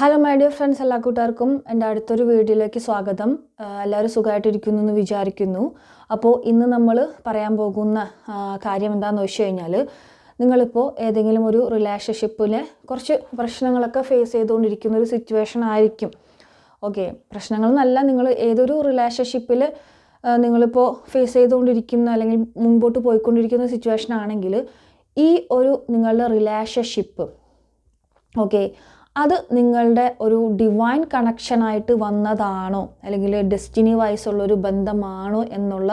Hello my dear friends എല്ലാ കൂട്ടുകാർക്കും എന്റെ അടുത്തൊരു വീഡിയോയിലേക്ക് സ്വാഗതം. എല്ലാവരും സുഖമായിട്ടിരിക്കുന്നു എന്ന് വിചാരിക്കുന്നു. അപ്പോൾ ഇന്ന് നമ്മൾ പറയാൻ പോകുന്ന കാര്യം എന്താണെന്ന് വെച്ച് കഴിഞ്ഞാൽ നിങ്ങളിപ്പോൾ ഏതെങ്കിലും ഒരു റിലേഷൻഷിപ്പിലെ കുറച്ച് പ്രശ്നങ്ങളൊക്കെ ഫേസ് ചെയ്തുകൊണ്ടിരിക്കുന്ന ഒരു സിറ്റുവേഷൻ ആയിരിക്കും. ഓക്കെ പ്രശ്നങ്ങൾ എന്നല്ല നിങ്ങൾ ഏതൊരു റിലേഷൻഷിപ്പിൽ നിങ്ങളിപ്പോൾ ഫേസ് ചെയ്തുകൊണ്ടിരിക്കുന്ന അല്ലെങ്കിൽ മുൻപോട്ട് പോയിക്കൊണ്ടിരിക്കുന്ന സിറ്റുവേഷൻ ആണെങ്കിൽ ഈ ഒരു നിങ്ങളുടെ റിലേഷൻഷിപ്പ് ഓക്കെ അത് നിങ്ങളുടെ ഒരു ഡിവൈൻ കണക്ഷനായിട്ട് വന്നതാണോ? അല്ലെങ്കിൽ ഡെസ്റ്റിനി വൈസുള്ളൊരു ബന്ധമാണോ എന്നുള്ള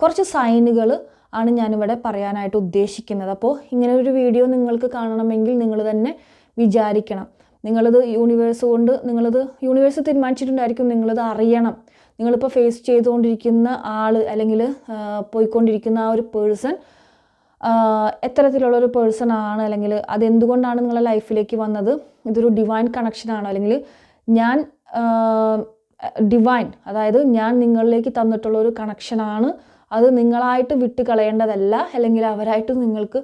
കുറച്ച് സൈനുകൾ ആണ് ഞാനിവിടെ പറയാനായിട്ട് ഉദ്ദേശിക്കുന്നത്. അപ്പോൾ ഇങ്ങനെ ഒരു വീഡിയോ നിങ്ങൾക്ക് കാണണമെങ്കിൽ നിങ്ങൾ തന്നെ വിചാരിക്കണം. നിങ്ങളിത് യൂണിവേഴ്സ് കൊണ്ട് നിങ്ങളത് യൂണിവേഴ്സ് തീരുമാനിച്ചിട്ടുണ്ടായിരിക്കും നിങ്ങളത് അറിയണം. നിങ്ങളിപ്പോൾ ഫേസ് ചെയ്തുകൊണ്ടിരിക്കുന്ന ആൾ അല്ലെങ്കിൽ പോയിക്കൊണ്ടിരിക്കുന്ന ആ ഒരു പേഴ്സൺ എത്തരത്തിലുള്ളൊരു പേഴ്സൺ ആണ് അല്ലെങ്കിൽ അതെന്തുകൊണ്ടാണ് നിങ്ങളുടെ ലൈഫിലേക്ക് വന്നത്? ഇതൊരു ഡിവൈൻ കണക്ഷൻ ആണോ? അല്ലെങ്കിൽ ഞാൻ ഡിവൈൻ അതായത് ഞാൻ നിങ്ങളിലേക്ക് തന്നിട്ടുള്ള ഒരു കണക്ഷനാണ് അത് നിങ്ങളായിട്ട് വിട്ട് കളയേണ്ടതല്ല അല്ലെങ്കിൽ അവരായിട്ട് നിങ്ങൾക്ക്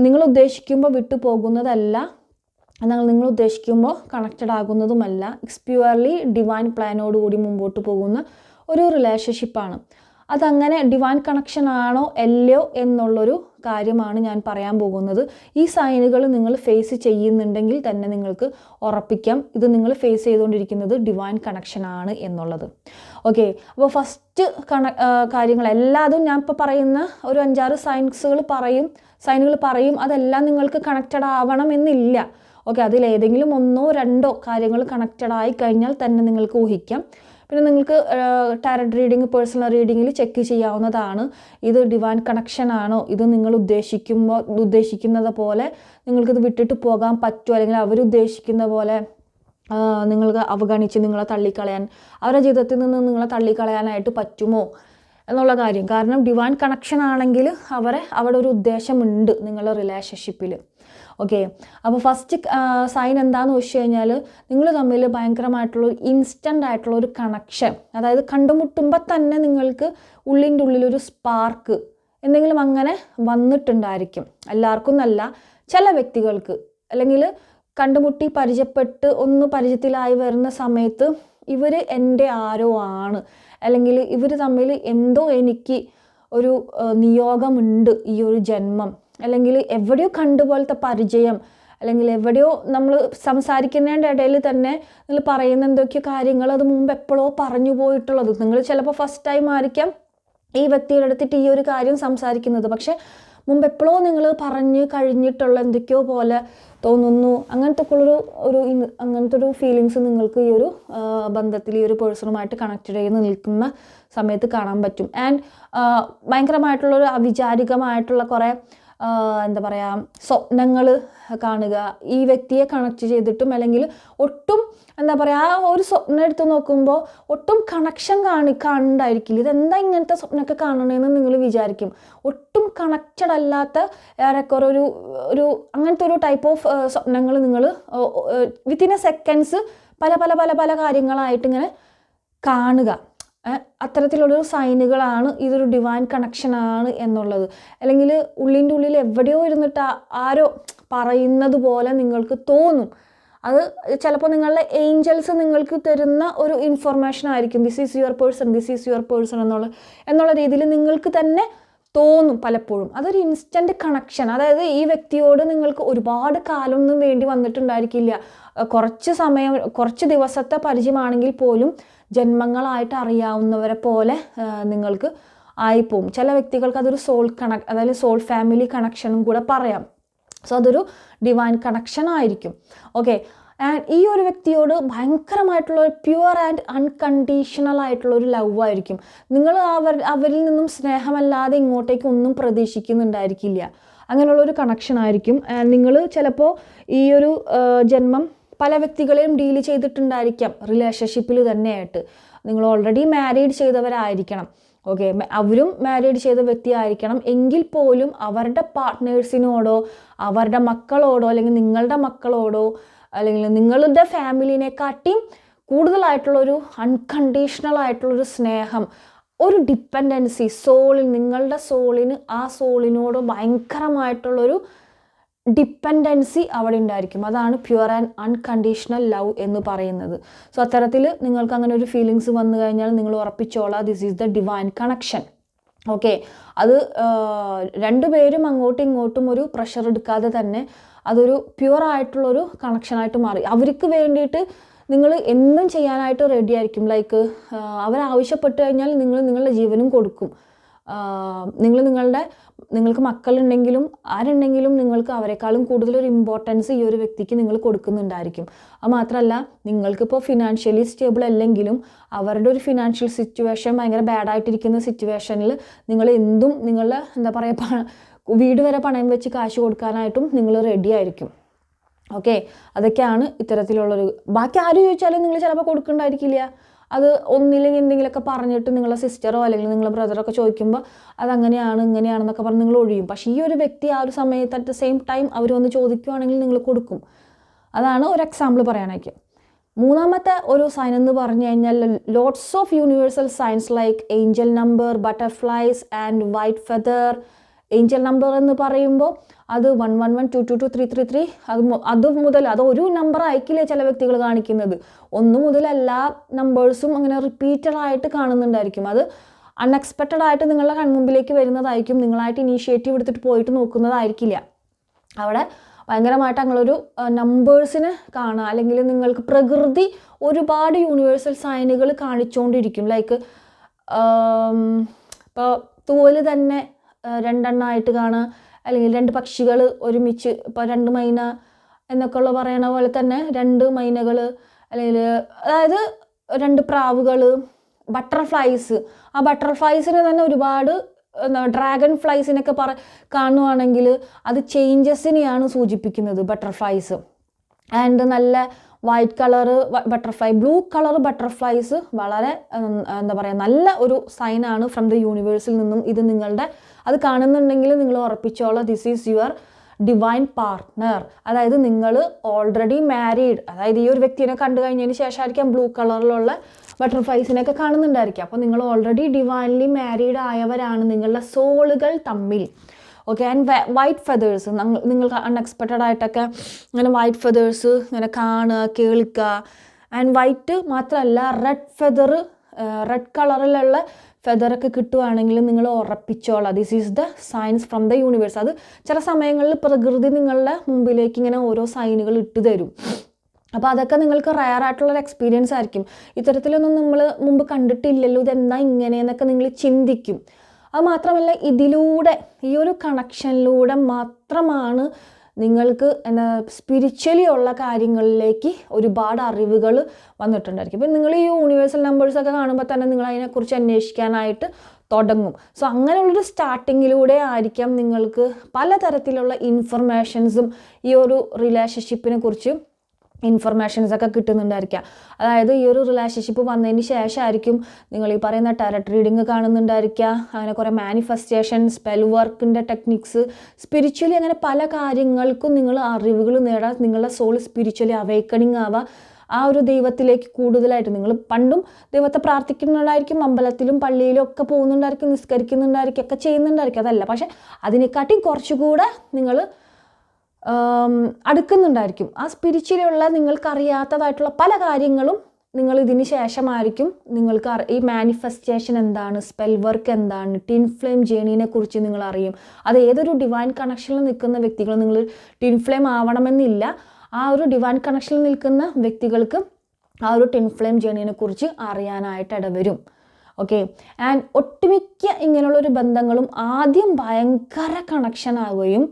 നിങ്ങൾ ഉദ്ദേശിക്കുമ്പോൾ വിട്ടു പോകുന്നതല്ല. എന്നാൽ നിങ്ങൾ ഉദ്ദേശിക്കുമ്പോൾ കണക്റ്റഡ് ആകുന്നതുമല്ല. ഇറ്റ്സ് പ്യുവർലി പ്ലാനോട് കൂടി മുമ്പോട്ട് പോകുന്ന ഒരു റിലേഷൻഷിപ്പാണ് അതങ്ങനെ ഡിവൈൻ കണക്ഷൻ ആണോ? അല്ലയോ എന്നുള്ളൊരു കാര്യമാണ് ഞാൻ പറയാൻ പോകുന്നത്. ഈ സൈനുകൾ നിങ്ങൾ ഫേസ് ചെയ്യുന്നുണ്ടെങ്കിൽ തന്നെ നിങ്ങൾക്ക് ഉറപ്പിക്കാം. ഇത് നിങ്ങൾ ഫേസ് ചെയ്തുകൊണ്ടിരിക്കുന്നത് ഡിവൈൻ കണക്ഷൻ ആണ് എന്നുള്ളത്. ഓക്കെ അപ്പോൾ ഫസ്റ്റ് കണ കാര്യങ്ങൾ എല്ലാതും ഞാൻ ഇപ്പോൾ പറയുന്ന ഒരു അഞ്ചാറ് സയൻസുകൾ പറയും. സൈനുകൾ പറയും. അതെല്ലാം നിങ്ങൾക്ക് കണക്റ്റഡ് ആവണം എന്നില്ല. ഓക്കെ അതിലേതെങ്കിലും ഒന്നോ രണ്ടോ കാര്യങ്ങൾ കണക്റ്റഡ് ആയി കഴിഞ്ഞാൽ തന്നെ നിങ്ങൾക്ക് ഊഹിക്കാം. പിന്നെ നിങ്ങൾക്ക് ടാരറ്റ് റീഡിങ് പേഴ്സണൽ റീഡിങ്ങിൽ ചെക്ക് ചെയ്യാവുന്നതാണ്. ഇത് ഡിവാൻ കണക്ഷൻ ആണോ. ഇത് നിങ്ങൾ ഉദ്ദേശിക്കുമ്പോൾ ഉദ്ദേശിക്കുന്നത് പോലെ നിങ്ങൾക്കിത് വിട്ടിട്ട് പോകാൻ പറ്റുമോ അല്ലെങ്കിൽ അവരുദ്ദേശിക്കുന്ന പോലെ നിങ്ങൾക്ക് അവഗണിച്ച് നിങ്ങളെ തള്ളിക്കളയാൻ അവരുടെ ജീവിതത്തിൽ നിന്ന് നിങ്ങളെ തള്ളിക്കളയാനായിട്ട് പറ്റുമോ എന്നുള്ള കാര്യം. കാരണം ഡിവാൻ കണക്ഷൻ ആണെങ്കിൽ അവരെ അവിടെ ഒരു ഉദ്ദേശമുണ്ട് നിങ്ങളുടെ റിലേഷൻഷിപ്പിൽ ഓക്കെ അപ്പോൾ ഫസ്റ്റ് സൈൻ എന്താണെന്ന് വെച്ച് കഴിഞ്ഞാൽ നിങ്ങൾ തമ്മിൽ ഭയങ്കരമായിട്ടുള്ള ഇൻസ്റ്റന്റ് ആയിട്ടുള്ള ഒരു കണക്ഷൻ അതായത് കണ്ടുമുട്ടുമ്പോൾ തന്നെ നിങ്ങൾക്ക് ഉള്ളിന്റെ ഉള്ളിലൊരു സ്പാർക്ക് എന്തെങ്കിലും അങ്ങനെ വന്നിട്ടുണ്ടായിരിക്കും. എല്ലാവർക്കും എന്നല്ല ചില വ്യക്തികൾക്ക് അല്ലെങ്കിൽ കണ്ടുമുട്ടി പരിചയപ്പെട്ട് ഒന്ന് പരിചയത്തിലായി വരുന്ന സമയത്ത് ഇവർ എന്റെ ആരോ ആണ്. അല്ലെങ്കിൽ ഇവർ തമ്മിൽ എന്തോ എനിക്ക് ഒരു നിയോഗമുണ്ട് ഈ ഒരു ജന്മം. അല്ലെങ്കിൽ എവിടെയോ കണ്ടുപോലത്തെ പരിചയം അല്ലെങ്കിൽ എവിടെയോ നമ്മൾ സംസാരിക്കുന്നതിന്റെ ഇടയിൽ തന്നെ നിങ്ങൾ പറയുന്ന എന്തൊക്കെയോ കാര്യങ്ങൾ അത് മുമ്പ് എപ്പോഴോ പറഞ്ഞു പോയിട്ടുള്ളത്. നിങ്ങൾ ചിലപ്പോൾ ഫസ്റ്റ് ടൈം ആയിരിക്കാം ഈ വ്യക്തിയുടെ അടുത്തിട്ട് ഈ ഒരു കാര്യം സംസാരിക്കുന്നത്. പക്ഷേ മുമ്പ് എപ്പോഴോ നിങ്ങൾ പറഞ്ഞ് കഴിഞ്ഞിട്ടുള്ള എന്തൊക്കെയോ പോലെ തോന്നുന്നു. അങ്ങനത്തെ ഉള്ളൊരു ഒരു അങ്ങനത്തെ ഒരു ഫീലിങ്സ് നിങ്ങൾക്ക് ഈ ഒരു ബന്ധത്തിൽ ഈ ഒരു പേഴ്സണുമായിട്ട് കണക്റ്റഡ് ചെയ്ത് നിൽക്കുന്ന സമയത്ത് കാണാൻ പറ്റും. ആൻഡ് ഭയങ്കരമായിട്ടുള്ളൊരു അവിചാരികമായിട്ടുള്ള കുറേ എന്താ പറയുക സ്വപ്നങ്ങൾ കാണുക. ഈ വ്യക്തിയെ കണക്ട് ചെയ്തിട്ടും അല്ലെങ്കിൽ ഒട്ടും എന്താ പറയുക ആ ഒരു സ്വപ്നം എടുത്ത് നോക്കുമ്പോൾ ഒട്ടും കണക്ഷൻ കാണി കാണണ്ടായിരിക്കില്ല ഇതെന്താ ഇങ്ങനത്തെ സ്വപ്നമൊക്കെ കാണണമെന്ന് നിങ്ങൾ വിചാരിക്കും. ഒട്ടും കണക്റ്റഡ് അല്ലാത്ത ഏറെക്കുറെ ഒരു ഒരു അങ്ങനത്തെ ഒരു ടൈപ്പ് ഓഫ് സ്വപ്നങ്ങൾ നിങ്ങൾ വിത്തിൻ എ സെക്കൻഡ്സ് പല പല പല പല കാര്യങ്ങളായിട്ട് ഇങ്ങനെ കാണുക. അത്തരത്തിലുള്ളൊരു സൈനുകളാണ് ഇതൊരു ഡിവൈൻ കണക്ഷനാണ് എന്നുള്ളത്. അല്ലെങ്കിൽ ഉള്ളിന്റെ ഉള്ളിൽ എവിടെയോ ഇരുന്നിട്ട് ആരോ പറയുന്നത് പോലെ നിങ്ങൾക്ക് തോന്നും. അത് ചിലപ്പോൾ നിങ്ങളുടെ ഏഞ്ചൽസ് നിങ്ങൾക്ക് തരുന്ന ഒരു ഇൻഫർമേഷൻ ആയിരിക്കും. This is your person this is your person എന്നുള്ള എന്നുള്ള രീതിയിൽ നിങ്ങൾക്ക് തന്നെ തോന്നും പലപ്പോഴും. അതൊരു ഇൻസ്റ്റന്റ് കണക്ഷൻ അതായത് ഈ വ്യക്തിയോട് നിങ്ങൾക്ക് ഒരുപാട് കാലമൊന്നും വേണ്ടി വന്നിട്ടുണ്ടായിരിക്കില്ല. കുറച്ച് സമയം കുറച്ച് ദിവസത്തെ പരിചയമാണെങ്കിൽ പോലും ജന്മങ്ങളായിട്ട് അറിയാവുന്നവരെ പോലെ നിങ്ങൾക്ക് ആയിപ്പോവും. ചില വ്യക്തികൾക്ക് അതൊരു സോൾ കണക് അതായത് സോൾ ഫാമിലി കണക്ഷനും കൂടെ പറയാം. സോ അതൊരു ഡിവൈൻ കണക്ഷൻ ആയിരിക്കും. ഓക്കെ ആൻഡ് ഈ ഒരു വ്യക്തിയോട് ഭയങ്കരമായിട്ടുള്ള ഒരു പ്യുവർ ആൻഡ് അൺകണ്ടീഷണൽ ആയിട്ടുള്ള ഒരു ലവ് ആയിരിക്കും. നിങ്ങൾ അവർ അവരിൽ നിന്നും സ്നേഹമല്ലാതെ ഇങ്ങോട്ടേക്ക് ഒന്നും പ്രതീക്ഷിക്കുന്നുണ്ടായിരിക്കില്ല. അങ്ങനെയുള്ള ഒരു കണക്ഷൻ ആയിരിക്കും. നിങ്ങൾ ചിലപ്പോൾ ഈ ഒരു ജന്മം പല വ്യക്തികളെയും ഡീൽ ചെയ്തിട്ടുണ്ടായിരിക്കാം. റിലേഷൻഷിപ്പിൽ തന്നെയായിട്ട്. നിങ്ങൾ ഓൾറെഡി മാരീഡ് ചെയ്തവരായിരിക്കണം. ഓക്കെ അവരും മാരീഡ് ചെയ്ത വ്യക്തി ആയിരിക്കണം എങ്കിൽ പോലും അവരുടെ പാർട്ട്നേഴ്സിനോടോ അവരുടെ മക്കളോടോ അല്ലെങ്കിൽ നിങ്ങളുടെ മക്കളോടോ അല്ലെങ്കിൽ നിങ്ങളുടെ ഫാമിലിനെക്കാട്ടിയും കൂടുതലായിട്ടുള്ളൊരു അൺകണ്ടീഷണൽ ആയിട്ടുള്ളൊരു സ്നേഹം ഒരു ഡിപ്പെൻഡൻസി സോളിൽ നിങ്ങളുടെ സോളിന് ആ സോളിനോട് ഭയങ്കരമായിട്ടുള്ളൊരു ഡിപ്പെൻഡൻസി അവിടെ ഉണ്ടായിരിക്കും. അതാണ് പ്യുവർ ആൻഡ് അൺകണ്ടീഷണൽ ലവ് എന്ന് പറയുന്നത്. സോ അത്തരത്തിൽ നിങ്ങൾക്ക് അങ്ങനെ ഒരു ഫീലിങ്സ് വന്നു കഴിഞ്ഞാൽ നിങ്ങൾ ഉറപ്പിച്ചോളാം. This is the divine connection okay അത് രണ്ടുപേരും അങ്ങോട്ടും ഇങ്ങോട്ടും ഒരു പ്രഷർ എടുക്കാതെ തന്നെ അതൊരു പ്യുവർ ആയിട്ടുള്ളൊരു കണക്ഷനായിട്ട് മാറി. അവർക്ക് വേണ്ടിയിട്ട് നിങ്ങൾ എന്തും ചെയ്യാനായിട്ട് റെഡി ആയിരിക്കും. ലൈക്ക് അവരാവശ്യപ്പെട്ട് കഴിഞ്ഞാൽ നിങ്ങൾ നിങ്ങളുടെ ജീവനും കൊടുക്കും. നിങ്ങൾ നിങ്ങളുടെ നിങ്ങൾക്ക് മക്കളുണ്ടെങ്കിലും ആരുണ്ടെങ്കിലും നിങ്ങൾക്ക് അവരെക്കാളും കൂടുതലൊരു ഇമ്പോർട്ടൻസ് ഈ ഒരു വ്യക്തിക്ക് നിങ്ങൾ കൊടുക്കുന്നുണ്ടായിരിക്കും. അത് മാത്രമല്ല നിങ്ങൾക്കിപ്പോൾ ഫിനാൻഷ്യലി സ്റ്റേബിൾ അല്ലെങ്കിലും അവരുടെ ഒരു ഫിനാൻഷ്യൽ സിറ്റുവേഷൻ ഭയങ്കര ബാഡായിട്ടിരിക്കുന്ന സിറ്റുവേഷനിൽ നിങ്ങൾ എന്തും നിങ്ങളുടെ എന്താ പറയുക വീട് വരെ പണയം വെച്ച് കാശ് കൊടുക്കാനായിട്ടും നിങ്ങൾ റെഡി ആയിരിക്കും. ഓക്കെ അതൊക്കെയാണ് ഇത്തരത്തിലുള്ളൊരു ബാക്കി ആരും ചോദിച്ചാലും നിങ്ങൾ ചിലപ്പോൾ കൊടുക്കണ്ടായിരിക്കില്ല. അത് ഒന്നില്ലെങ്കിൽ എന്തെങ്കിലുമൊക്കെ പറഞ്ഞിട്ട് നിങ്ങളുടെ സിസ്റ്ററോ അല്ലെങ്കിൽ നിങ്ങളെ ബ്രദറോ ഒക്കെ ചോദിക്കുമ്പോൾ അതങ്ങനെയാണ് ഇങ്ങനെയാണെന്നൊക്കെ പറഞ്ഞ് നിങ്ങൾ ഒഴിയും. പക്ഷേ ഈ ഒരു വ്യക്തി ആ ഒരു സമയത്ത് അറ്റ് ദ സെയിം ടൈം അവർ വന്ന് ചോദിക്കുവാണെങ്കിൽ നിങ്ങൾ കൊടുക്കും. അതാണ് ഒരു എക്സാമ്പിൾ പറയാനായിട്ട്. മൂന്നാമത്തെ ഒരു സൈൻ എന്ന് പറഞ്ഞു കഴിഞ്ഞാൽ lots of universal science like angel number butterflies and white feather angel number എന്ന് പറയുമ്പോൾ അത് one one one two two two three three three അത് അത് മുതൽ അത് ഒരു നമ്പർ അയക്കില്ലേ ചില വ്യക്തികൾ കാണിക്കുന്നത്. ഒന്ന് മുതൽ എല്ലാ നമ്പേഴ്സും അങ്ങനെ റിപ്പീറ്റഡ് ആയിട്ട് കാണുന്നുണ്ടായിരിക്കും. അത് അൺഎക്സ്പെക്റ്റഡ് ആയിട്ട് നിങ്ങളുടെ കൺമുമ്പിലേക്ക് വരുന്നതായിരിക്കും. നിങ്ങളായിട്ട് ഇനീഷ്യേറ്റീവ് എടുത്തിട്ട് പോയിട്ട് നോക്കുന്നതായിരിക്കില്ല. അവിടെ ഭയങ്കരമായിട്ട് അങ്ങനൊരു നമ്പേഴ്സിനെ കാണുക. അല്ലെങ്കിൽ നിങ്ങൾക്ക് പ്രകൃതി ഒരുപാട് യൂണിവേഴ്സൽ സൈനുകൾ കാണിച്ചുകൊണ്ടിരിക്കും ലൈക്ക് ഇപ്പോൾ തൂവൽ തന്നെ രണ്ടെണ്ണമായിട്ട് കാണുക അല്ലെങ്കിൽ രണ്ട് പക്ഷികൾ ഒരുമിച്ച് ഇപ്പോൾ രണ്ട് മൈന എന്നൊക്കെ ഉള്ള പറയണ പോലെ തന്നെ രണ്ട് മൈനകൾ അല്ലെങ്കിൽ അതായത് രണ്ട് പ്രാവുകൾ ബട്ടർഫ്ലൈസ് ആ ബട്ടർഫ്ലൈസിന് തന്നെ ഒരുപാട് എന്താ ഡ്രാഗൺ ഫ്ലൈസിനൊക്കെ പറ കാണുവാണെങ്കിൽ അത് ചേഞ്ചസിനെയാണ് സൂചിപ്പിക്കുന്നത് ബട്ടർഫ്ലൈസ് ആൻഡ് നല്ല white colour butterfly blue colour butterflies വളരെ എന്താ പറയുക നല്ല ഒരു സൈനാണ് ഫ്രം ദ യൂണിവേഴ്സിൽ നിന്നും ഇത് നിങ്ങളുടെ അത് കാണുന്നുണ്ടെങ്കിൽ നിങ്ങൾ ഉറപ്പിച്ചോളാം. This is your divine partner അതായത് നിങ്ങൾ ഓൾറെഡി മാരീഡ് അതായത് ഈ ഒരു വ്യക്തിനെ കണ്ടു കഴിഞ്ഞതിന് ശേഷമായിരിക്കാം ബ്ലൂ കളറിലുള്ള ബട്ടർഫ്ലൈസിനെയൊക്കെ കാണുന്നുണ്ടായിരിക്കും അപ്പോൾ നിങ്ങൾ ഓൾറെഡി ഡിവൈൻലി മാരീഡ് ആയവരാണ് നിങ്ങളുടെ സോളുകൾ തമ്മിൽ. ഓക്കെ ആൻഡ് വൈറ്റ് ഫെതേഴ്സ് നിങ്ങൾക്ക് അൺഎക്സ്പെക്റ്റഡ് ആയിട്ടൊക്കെ ഇങ്ങനെ വൈറ്റ് ഫെതേഴ്സ് ഇങ്ങനെ കാണുക കേൾക്കുക. ആൻഡ് വൈറ്റ് മാത്രമല്ല റെഡ് ഫെതർ റെഡ് കളറിലുള്ള ഫെദറൊക്കെ കിട്ടുവാണെങ്കിൽ നിങ്ങൾ ഉറപ്പിച്ചോളാം. This is the science from the universe അത് ചില സമയങ്ങളിൽ പ്രകൃതി നിങ്ങളുടെ മുമ്പിലേക്ക് ഇങ്ങനെ ഓരോ സൈനുകൾ ഇട്ട് തരും. അപ്പോൾ അതൊക്കെ നിങ്ങൾക്ക് റയർ ആയിട്ടുള്ളൊരു എക്സ്പീരിയൻസ് ആയിരിക്കും. ഇത്തരത്തിലൊന്നും നമ്മൾ മുമ്പ് കണ്ടിട്ടില്ലല്ലോ ഇതെന്താ ഇങ്ങനെയെന്നൊക്കെ നിങ്ങൾ ചിന്തിക്കും. അത് മാത്രമല്ല ഇതിലൂടെ ഈ ഒരു കണക്ഷനിലൂടെ മാത്രമാണ് നിങ്ങൾക്ക് എന്താ സ്പിരിച്വലി ഉള്ള കാര്യങ്ങളിലേക്ക് ഒരുപാട് അറിവുകൾ വന്നിട്ടുണ്ടായിരിക്കും. ഇപ്പം നിങ്ങൾ ഈ യൂണിവേഴ്സൽ നമ്പേഴ്സൊക്കെ കാണുമ്പോൾ തന്നെ നിങ്ങൾ അതിനെക്കുറിച്ച് അന്വേഷിക്കാനായിട്ട് തുടങ്ങും. സോ അങ്ങനെയുള്ളൊരു സ്റ്റാർട്ടിങ്ങിലൂടെ ആയിരിക്കാം നിങ്ങൾക്ക് പലതരത്തിലുള്ള ഇൻഫർമേഷൻസും ഈ ഒരു റിലേഷൻഷിപ്പിനെ കുറിച്ച് ഇൻഫർമേഷൻസ് ഒക്കെ കിട്ടുന്നുണ്ടായിരിക്കാം. അതായത് ഈ ഒരു റിലേഷൻഷിപ്പ് വന്നതിന് ശേഷമായിരിക്കും നിങ്ങൾ ഈ പറയുന്ന ടാരറ്റ് റീഡിങ് കാണുന്നുണ്ടായിരിക്കുക. അങ്ങനെ കുറേ മാനിഫെസ്റ്റേഷൻ സ്പെൽ വർക്കിന്റെ ടെക്നിക്സ് സ്പിരിച്വലി അങ്ങനെ പല കാര്യങ്ങൾക്കും നിങ്ങൾ അറിവുകൾ നേടാൻ നിങ്ങളുടെ സോൾ സ്പിരിച്വലി അവേക്കണിങ് ആവുക ആ ഒരു ദൈവത്തിലേക്ക് കൂടുതലായിട്ട് നിങ്ങൾ പണ്ടും ദൈവത്തെ പ്രാർത്ഥിക്കുന്നുണ്ടായിരിക്കും അമ്പലത്തിലും പള്ളിയിലും ഒക്കെ പോകുന്നുണ്ടായിരിക്കും നിസ്കരിക്കുന്നുണ്ടായിരിക്കും ഒക്കെ ചെയ്യുന്നുണ്ടായിരിക്കും. അതല്ല പക്ഷേ അതിനെക്കാട്ടിയും കുറച്ചുകൂടെ നിങ്ങൾ അടുക്കുന്നുണ്ടായിരിക്കും. ആ സ്പിരിച്വലുള്ള നിങ്ങൾക്കറിയാത്തതായിട്ടുള്ള പല കാര്യങ്ങളും നിങ്ങൾ ഇതിന് ശേഷമായിരിക്കും. നിങ്ങൾക്ക് ഈ മാനിഫെസ്റ്റേഷൻ എന്താണ് സ്പെൽ വർക്ക് എന്താണ് ടിൻ ഫ്ലെയിം ജേണീനെ കുറിച്ച് നിങ്ങൾ അറിയും അത് ഏതൊരു ഡിവൈൻ കണക്ഷനിൽ നിൽക്കുന്ന വ്യക്തികൾ നിങ്ങൾ ടിൻ ഫ്ലെയിം ആവണമെന്നില്ല. ആ ഒരു ഡിവൈൻ കണക്ഷനിൽ നിൽക്കുന്ന വ്യക്തികൾക്ക് ആ ഒരു ടിൻ ഫ്ലെയിം ജേണീനെ കുറിച്ച് അറിയാനായിട്ട് ഇടവരും. ഓക്കെ ആൻഡ് ഒട്ടുമിക്ക ഇങ്ങനെയുള്ളൊരു ബന്ധങ്ങളും ആദ്യം ഭയങ്കര കണക്ഷൻ ആവുകയും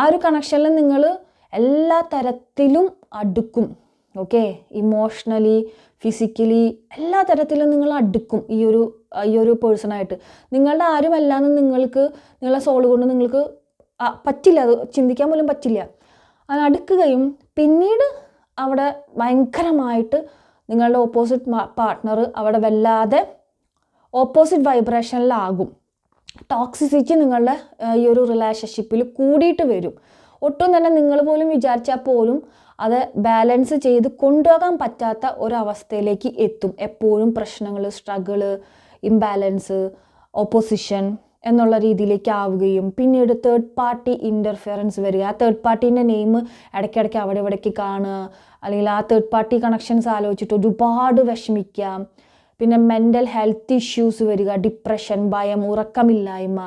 ആ ഒരു കണക്ഷനിൽ നിങ്ങൾ എല്ലാ തരത്തിലും അടുക്കും. ഓക്കെ ഇമോഷണലി ഫിസിക്കലി എല്ലാ തരത്തിലും നിങ്ങൾ അടുക്കും ഈ ഒരു ഈ ഒരു പേഴ്സണായിട്ട് നിങ്ങളുടെ ആരുമല്ലാന്ന് നിങ്ങൾക്ക് നിങ്ങളെ സോൾ കൊണ്ട് നിങ്ങൾക്ക് പറ്റില്ല. അത് ചിന്തിക്കാൻ പോലും പറ്റില്ല. അത് അടുക്കുകയും പിന്നീട് അവിടെ ഭയങ്കരമായിട്ട് നിങ്ങളുടെ ഓപ്പോസിറ്റ് പാർട്ട്ണർ അവിടെ വല്ലാതെ ഓപ്പോസിറ്റ് വൈബ്രേഷനിലാകും ടോക്സിസിറ്റി നിങ്ങളുടെ ഈ ഒരു റിലേഷൻഷിപ്പിൽ കൂടിയിട്ട് വരും. ഒട്ടും തന്നെ നിങ്ങൾ പോലും വിചാരിച്ചാൽ പോലും അത് ബാലൻസ് ചെയ്ത് കൊണ്ടുപോകാൻ പറ്റാത്ത ഒരവസ്ഥയിലേക്ക് എത്തും. എപ്പോഴും പ്രശ്നങ്ങൾ സ്ട്രഗിൾ ഇംബാലൻസ് ഓപ്പോസിഷൻ എന്നുള്ള രീതിയിലേക്ക് ആവുകയും പിന്നീട് തേർഡ് പാർട്ടി ഇന്റർഫിയറൻസ് വരിക. ആ തേർഡ് പാർട്ടീന്റെ നെയിം ഇടയ്ക്കിടയ്ക്ക് അവിടെ ഇവിടേക്ക് കാണുക. അല്ലെങ്കിൽ ആ തേർഡ് പാർട്ടി കണക്ഷൻസ് ആലോചിച്ചിട്ട് ഒരുപാട് വിഷമിക്കാം. പിന്നെ മെന്റൽ ഹെൽത്ത് ഇഷ്യൂസ് വരിക ഡിപ്രഷൻ ഭയം ഉറക്കമില്ലായ്മ.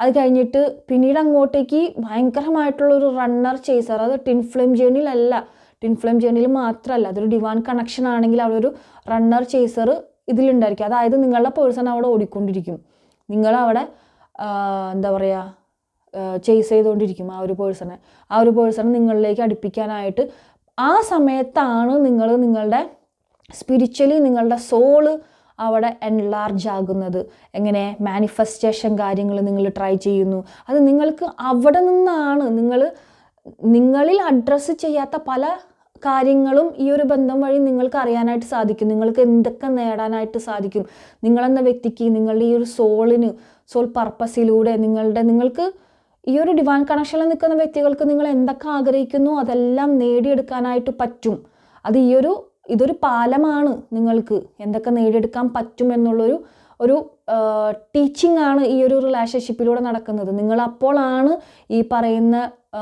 അത് കഴിഞ്ഞിട്ട് പിന്നീട് അങ്ങോട്ടേക്ക് ഭയങ്കരമായിട്ടുള്ള ഒരു റണ്ണർ ചേസർ അത് ടിൻ ഫ്ലെയിം ജേണിയിലല്ല ടിൻ ഫ്ലെയിം ജേണിയിൽ മാത്രമല്ല അതൊരു ഡിവാൻ കണക്ഷൻ ആണെങ്കിൽ അവിടെ റണ്ണർ ചേസർ ഇതിലുണ്ടായിരിക്കും. അതായത് നിങ്ങളുടെ പേഴ്സൺ അവിടെ ഓടിക്കൊണ്ടിരിക്കും. നിങ്ങളവിടെ എന്താ പറയുക ചേസ് ചെയ്തുകൊണ്ടിരിക്കും ആ ഒരു പേഴ്സണെ ആ ഒരു പേഴ്സണെ നിങ്ങളിലേക്ക് അടുപ്പിക്കാനായിട്ട് ആ സമയത്താണ് നിങ്ങൾ നിങ്ങളുടെ സ്പിരിച്വലി നിങ്ങളുടെ സോൾ അവിടെ എൻലാർജ് ആകുന്നത്. എങ്ങനെ മാനിഫെസ്റ്റേഷൻ കാര്യങ്ങൾ നിങ്ങൾ ട്രൈ ചെയ്യുന്നു. അത് നിങ്ങൾക്ക് അവിടെ നിന്നാണ് നിങ്ങൾ നിങ്ങളിൽ അഡ്രസ്സ് ചെയ്യാത്ത പല കാര്യങ്ങളും ഈ ഒരു ബന്ധം വഴി നിങ്ങൾക്ക് അറിയാനായിട്ട് സാധിക്കും. നിങ്ങൾക്ക് എന്തൊക്കെ നേടാനായിട്ട് സാധിക്കും. നിങ്ങളെന്ന വ്യക്തിക്ക് നിങ്ങളുടെ ഈ ഒരു സോളിന് സോൾ പർപ്പസിലൂടെ നിങ്ങളുടെ നിങ്ങൾക്ക് ഈ ഒരു ഡിവാൻ കണക്ഷനിൽ നിൽക്കുന്ന വ്യക്തികൾക്ക് നിങ്ങൾ എന്തൊക്കെ ആഗ്രഹിക്കുന്നു അതെല്ലാം നേടിയെടുക്കാനായിട്ട് പറ്റും. അത് ഈ ഒരു ഇതൊരു പാലമാണ് നിങ്ങൾക്ക്. എന്തൊക്കെ നേടിയെടുക്കാൻ പറ്റും എന്നുള്ളൊരു ഒരു ടീച്ചിങ് ആണ് ഈ ഒരു റിലേഷൻഷിപ്പിലൂടെ നടക്കുന്നത്. നിങ്ങൾ അപ്പോഴാണ് ഈ പറയുന്ന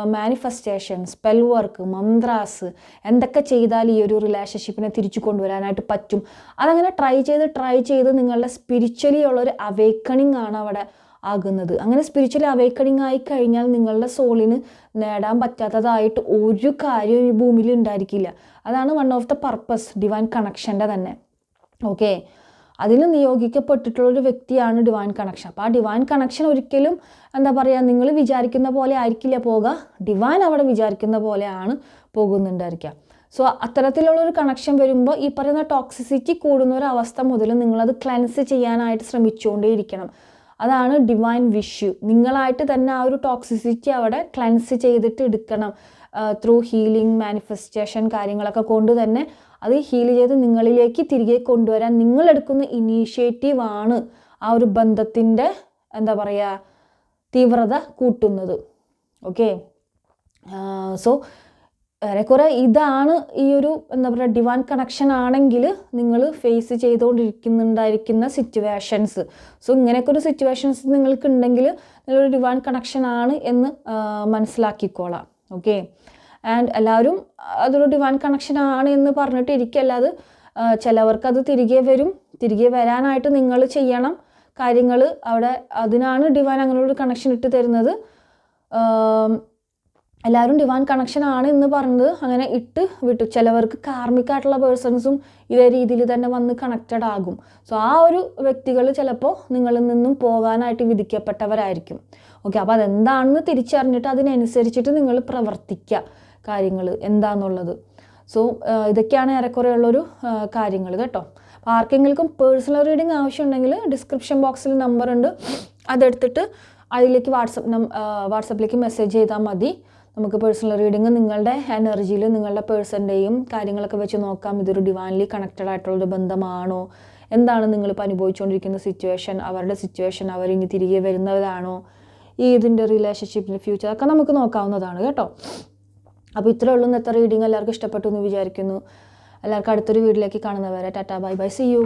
മാനിഫെസ്റ്റേഷൻ സ്പെൽ വർക്ക് മന്ത്രാസ് എന്തൊക്കെ ചെയ്താൽ ഈ ഒരു റിലേഷൻഷിപ്പിനെ തിരിച്ചു കൊണ്ടുവരാനായിട്ട് പറ്റും. അതങ്ങനെ ട്രൈ ചെയ്ത് ട്രൈ ചെയ്ത് നിങ്ങളുടെ സ്പിരിച്വലി ഉള്ളൊരു അവേക്കണിങ് ആണ് അവിടെ ആകുന്നത്. അങ്ങനെ സ്പിരിച്വൽ അവേക്കണിങ് ആയി കഴിഞ്ഞാൽ നിങ്ങളുടെ സോളിന് നേടാൻ പറ്റാത്തതായിട്ട് ഒരു കാര്യവും ഈ ഭൂമിയിൽ ഉണ്ടായിരിക്കില്ല. അതാണ് one of the purpose divine കണക്ഷന്റെ തന്നെ. ഓക്കെ അതിന് നിയോഗിക്കപ്പെട്ടിട്ടുള്ള ഒരു വ്യക്തിയാണ് ഡിവൈൻ കണക്ഷൻ അപ്പോൾ ആ ഡിവൈൻ കണക്ഷൻ ഒരിക്കലും എന്താ പറയുക നിങ്ങൾ വിചാരിക്കുന്ന പോലെ ആയിരിക്കില്ല പോകുക ഡിവൈൻ അവിടെ വിചാരിക്കുന്ന പോലെയാണ് പോകുന്നുണ്ടായിരിക്കുക. സോ അത്തരത്തിലുള്ള ഒരു കണക്ഷൻ വരുമ്പോൾ ഈ പറയുന്ന ടോക്സിസിറ്റി കൂടുന്ന ഒരു അവസ്ഥ മുതൽ നിങ്ങളത് ക്ലെൻസ് ചെയ്യാനായിട്ട് ശ്രമിച്ചുകൊണ്ടേയിരിക്കണം. അതാണ് ഡിവൈൻ വിഷു നിങ്ങളായിട്ട് തന്നെ ആ ഒരു ടോക്സിസിറ്റി അവിടെ ക്ലൻസ് ചെയ്തിട്ട് എടുക്കണം. ത്രൂ ഹീലിംഗ് മാനിഫെസ്റ്റേഷൻ കാര്യങ്ങളൊക്കെ കൊണ്ട് തന്നെ അത് ഹീൽ ചെയ്ത് നിങ്ങളിലേക്ക് തിരികെ കൊണ്ടുവരാൻ നിങ്ങളെടുക്കുന്ന ഇനീഷ്യേറ്റീവ് ആണ് ആ ഒരു ബന്ധത്തിന്റെ എന്താ പറയുക തീവ്രത കൂട്ടുന്നത്. ഓക്കെ സോ ഏറെക്കുറെ ഇതാണ് ഈ ഒരു എന്താ പറയുക ഡിവാൻ കണക്ഷൻ ആണെങ്കിൽ നിങ്ങൾ ഫേസ് ചെയ്തുകൊണ്ടിരിക്കുന്നുണ്ടായിരിക്കുന്ന സിറ്റുവേഷൻസ് സോ ഇങ്ങനെയൊക്കെ ഒരു സിറ്റുവേഷൻസ് നിങ്ങൾക്ക് ഉണ്ടെങ്കിൽ നിങ്ങളൊരു ഡിവാൻ കണക്ഷൻ ആണ് എന്ന് മനസ്സിലാക്കിക്കോളാം. ഓക്കെ ആൻഡ് എല്ലാവരും അതൊരു ഡിവാൻ കണക്ഷൻ ആണ് എന്ന് പറഞ്ഞിട്ട് ഇരിക്കല്ല അത്. ചിലവർക്ക് അത് തിരികെ വരും. തിരികെ വരാനായിട്ട് നിങ്ങൾ ചെയ്യണം കാര്യങ്ങൾ. അവിടെ അതിനാണ് ഡിവാൻ അങ്ങനെ ഒരു കണക്ഷൻ ഇട്ട് തരുന്നത്. എല്ലാവരും ഡിവാൻ കണക്ഷൻ ആണ് എന്ന് പറഞ്ഞത്. അങ്ങനെ ഇട്ട് വിട്ടു. ചിലവർക്ക് കാർമിക്കായിട്ടുള്ള പേഴ്സൺസും ഇതേ രീതിയിൽ തന്നെ വന്ന് കണക്റ്റഡ് ആകും. സോ ആ ഒരു വ്യക്തികൾ ചിലപ്പോൾ നിങ്ങളിൽ നിന്നും പോകാനായിട്ട് വിധിക്കപ്പെട്ടവരായിരിക്കും. ഓക്കെ അപ്പോൾ അതെന്താണെന്ന് തിരിച്ചറിഞ്ഞിട്ട് അതിനനുസരിച്ചിട്ട് നിങ്ങൾ പ്രവർത്തിക്കുക കാര്യങ്ങൾ എന്താണെന്നുള്ളത് സോ ഇതൊക്കെയാണ് ഏറെക്കുറെ ഉള്ളൊരു കാര്യങ്ങൾ കേട്ടോ. അപ്പോൾ ആർക്കെങ്കിലും പേഴ്സണൽ റീഡിങ് ആവശ്യമുണ്ടെങ്കിൽ ഡിസ്ക്രിപ്ഷൻ ബോക്സിൽ നമ്പർ ഉണ്ട്. അതെടുത്തിട്ട് അതിലേക്ക് വാട്സപ്പ് വാട്സപ്പിലേക്ക് മെസ്സേജ് ചെയ്താൽ മതി. നമുക്ക് പേഴ്സണൽ റീഡിങ് നിങ്ങളുടെ എനർജിയിൽ നിങ്ങളുടെ പേഴ്സന്റെയും കാര്യങ്ങളൊക്കെ വെച്ച് നോക്കാം. ഇതൊരു ഡിവൈൻലി കണക്റ്റഡ് ആയിട്ടുള്ളൊരു ബന്ധമാണോ? എന്താണ് നിങ്ങളിപ്പോൾ അനുഭവിച്ചുകൊണ്ടിരിക്കുന്ന സിറ്റുവേഷൻ അവരുടെ സിറ്റുവേഷൻ അവരിനി തിരികെ വരുന്നവരാണോ? ഈ ഇതിന്റെ റിലേഷൻഷിപ്പിന്റെ ഫ്യൂച്ചർ ഒക്കെ നമുക്ക് നോക്കാവുന്നതാണ് കേട്ടോ. അപ്പോൾ ഇത്രയേ ഉള്ളൂ ഇന്നത്തെ റീഡിങ് എല്ലാവർക്കും ഇഷ്ടപ്പെട്ടു എന്ന് വിചാരിക്കുന്നു. എല്ലാവർക്കും അടുത്തൊരു വീട്ടിലേക്ക് കാണുന്നവരെ tata bye bye see you